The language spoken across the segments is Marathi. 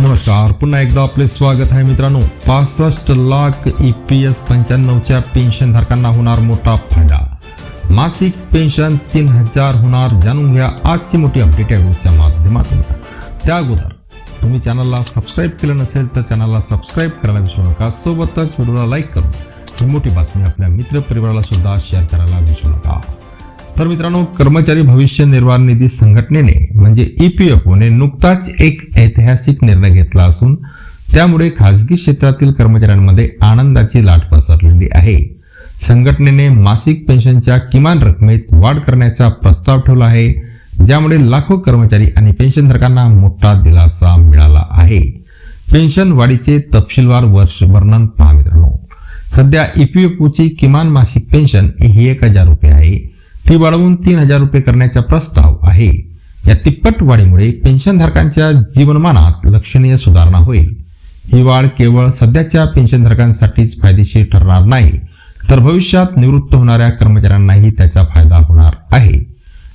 नमस्कार पुन्हा एकदा आपले स्वागत आहे मित्रांनो. पासष्ट लाख ई पी एस पंच्याण्णवच्या पेन्शन धारकांना होणार मोठा फायदा. मासिक पेन्शन तीन हजार होणार जाणून घ्या आजची मोठी अपडेट या व्हिडिओच्या माध्यमातून. त्या अगोदर तुम्ही चॅनलला सबस्क्राईब केलं नसेल तर चॅनलला सबस्क्राईब करायला विसरू नका. सोबतच व्हिडिओला लाईक करून ही मोठी बातमी आपल्या मित्र परिवाराला सुद्धा शेअर करायला विसरू नका. तर मित्रांनो कर्मचारी भविष्य निर्वाह निधी संघटनेने म्हणजे ईपीएफओने नुकताच एक ऐतिहासिक निर्णय घेतला असून त्यामुळे खासगी क्षेत्रातील कर्मचाऱ्यांमध्ये आनंदाची लाट पसरलेली आहे. संघटनेने मासिक पेन्शनच्या किमान रकमेत वाढ करण्याचा प्रस्ताव ठेवला आहे ज्यामुळे लाखो कर्मचारी आणि पेन्शनधारकांना मोठा दिलासा मिळाला आहे. पेन्शन वाढीचे तपशीलवार वर्ष वर्णन पहा मित्रांनो. सध्या ईपीएफओची किमान मासिक पेन्शन ही एक हजार रुपये आहे. ती वाढवून तीन हजार रुपये करण्याचा प्रस्ताव आहे. या तिप्पट वाढीमुळे पेन्शनधारकांच्या जीवनमानात लक्षणीय सुधारणा होईल. ही वाढ केवळ सध्याच्या पेन्शनधारकांसाठीच फायदेशीर ठरणार नाही तर भविष्यात निवृत्त होणाऱ्या कर्मचाऱ्यांनाही त्याचा फायदा होणार आहे.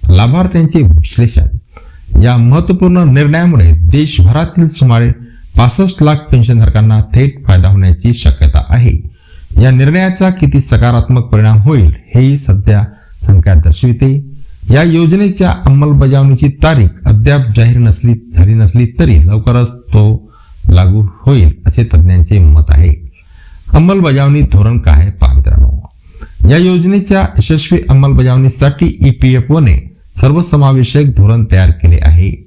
लाभार्थ्यांचे विश्लेषण. या महत्त्वपूर्ण निर्णयामुळे देशभरातील सुमारे पासष्ट लाख पेन्शनधारकांना थेट फायदा होण्याची शक्यता आहे. या निर्णयाचा किती सकारात्मक परिणाम होईल हेही सध्या संख्या दर्शविते. या योजनेच्या अंमलबजावणीची तारीख अद्याप जाहीर नसली झाली नसली तरी लवकरच तो लागू होईल असे तज्ज्ञांचे मत आहे. अंमलबजावणी धोरण काय आहे पहा मित्रांनो. या योजनेच्या यशस्वी अंमलबजावणीसाठी ईपीएफओने सर्वसमावेशक धोरण तयार केले आहे.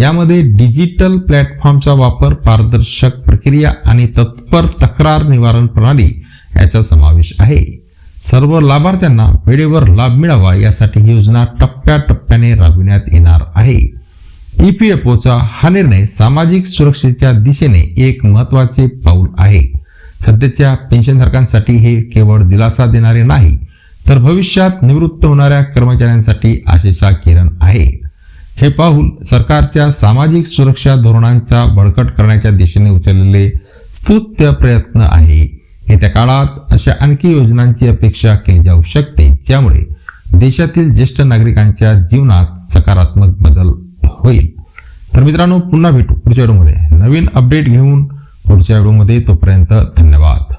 यामध्ये डिजिटल प्लॅटफॉर्मचा वापर पारदर्शक प्रक्रिया आणि तत्पर तक्रार निवारण प्रणाली याचा समावेश आहे. सर्व लाभार्थ्यांना वेळेवर लाभ मिळावा यासाठी ही योजना टप्प्याटप्प्याने राबविण्यात येणार आहे. ई पी एफ ओचा हा निर्णय सामाजिक सुरक्षेच्या दिशेने एक महत्त्वाचे पाऊल आहे. सध्याच्या पेन्शनधारकांसाठी हे केवळ दिलासा देणारे नाही तर भविष्यात निवृत्त होणाऱ्या कर्मचाऱ्यांसाठी आशेचा किरण आहे. हे पाऊल सरकारच्या सामाजिक सुरक्षा धोरणांचा बळकट करण्याच्या दिशेने उचललेले स्तुत्य प्रयत्न आहे. येत्या काळात अशा आणखी योजनांची अपेक्षा केली जाऊ शकते ज्यामुळे देशातील ज्येष्ठ नागरिकांच्या जीवनात सकारात्मक बदल होईल. तर मित्रांनो पुन्हा भेटू पुढच्या व्हिडिओमध्ये. नवीन अपडेट घेऊन पुढच्या व्हिडिओमध्ये. तोपर्यंत धन्यवाद.